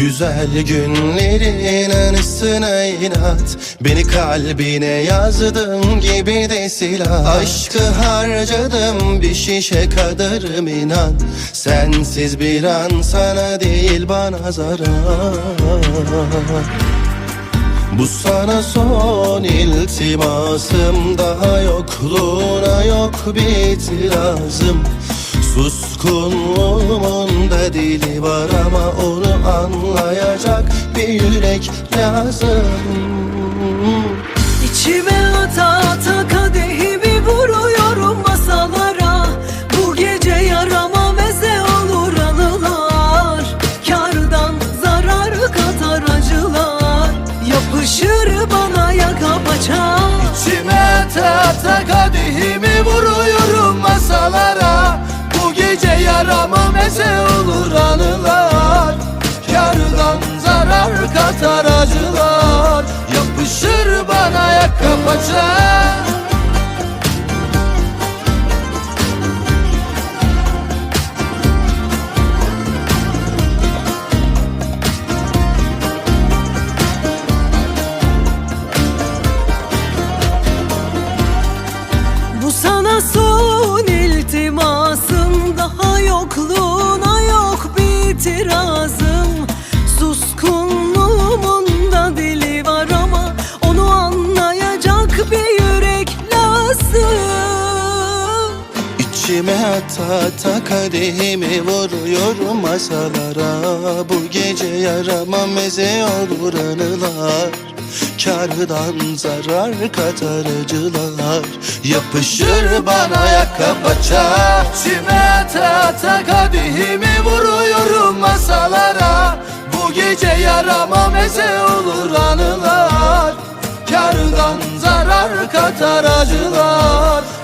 Güzel günlerin anısına inat. Beni kalbine yazdım gibi de silah. Aşkı harcadım bir şişe kadarım inan Sensiz bir an sana değil bana zarar. Bu sana son iltimasım. Daha yokluğuna yok bir itirazım. Suskunluğumun da dili var ama onu anlayacak bir yürek lazım. İçime ata ata kadehimi vuruyorum masalara. Bu gece yarama meze olur anılar. Kardan zarar katar acılar. Yapışır bana yaka paça. İçime tahta kadehimi vuruyorum masalara. Bu gece yarama paça İçime ata ata kadehimi vuruyorum masalara. Bu gece yarama meze olur anılar. Kardan zarar katar acılar Yapışır bana yaka paça İçime ata ata kadehimi vuruyorum masalara. Bu gece yarama meze olur anılar. Kardan zarar katar acılar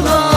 acılar